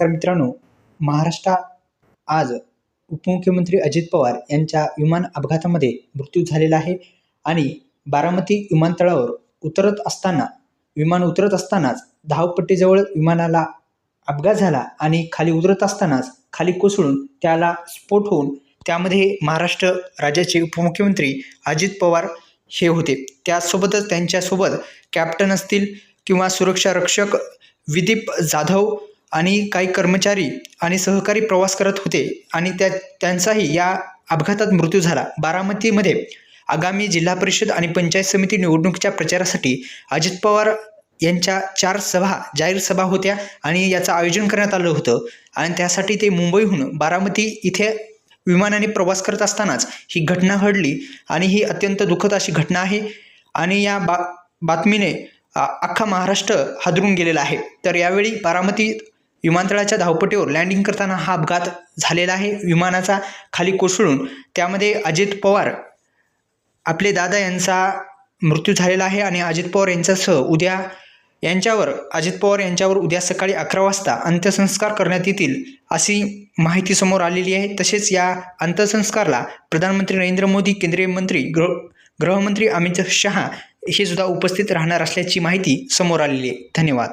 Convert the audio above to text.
तर मित्रांनो महाराष्ट्र आज उपमुख्यमंत्री अजित पवार यांच्या विमान अपघातामध्ये मृत्यू झालेला आहे आणि बारामती विमानतळावर उतरत असताना विमान उतरत असतानाच धावपट्टीजवळ विमानाला अपघात झाला आणि खाली उतरत असतानाच खाली कोसळून त्याला स्फोट होऊन त्यामध्ये महाराष्ट्र राज्याचे उपमुख्यमंत्री अजित पवार हे होते. त्यासोबतच त्यांच्यासोबत कॅप्टन असतील किंवा सुरक्षा रक्षक विदीप जाधव आणि काही कर्मचारी आणि सहकारी प्रवास करत होते आणि त्या त्यांचाही या अपघातात मृत्यू झाला. बारामतीमध्ये आगामी जिल्हा परिषद आणि पंचायत समिती निवडणुकीच्या प्रचारासाठी अजित पवार यांच्या चार सभा जाहीर सभा होत्या आणि याचं आयोजन करण्यात आलं होतं. आणि त्यासाठी ते मुंबईहून बारामती इथे विमानाने प्रवास करत असतानाच ही घटना घडली आणि ही अत्यंत दुःखद अशी घटना आहे. आणि या बा बातमीने अख्खा महाराष्ट्र हादरून गेलेला आहे. तर यावेळी बारामती विमानतळाच्या धावपटीवर लँडिंग करताना हा अपघात झालेला आहे. विमानाचा खाली कोसळून त्यामध्ये अजित पवार आपले दादा यांचा मृत्यू झालेला आहे आणि अजित पवार यांच्यासह उद्या यांच्यावर अजित पवार यांच्यावर उद्या सकाळी अकरा वाजता अंत्यसंस्कार करण्यात येतील अशी माहिती समोर आलेली आहे. तसेच या अंत्यसंस्कारला प्रधानमंत्री नरेंद्र मोदी केंद्रीय मंत्री गृह गृहमंत्री अमित शहा हे सुद्धा उपस्थित राहणार असल्याची माहिती समोर आलेली आहे. धन्यवाद.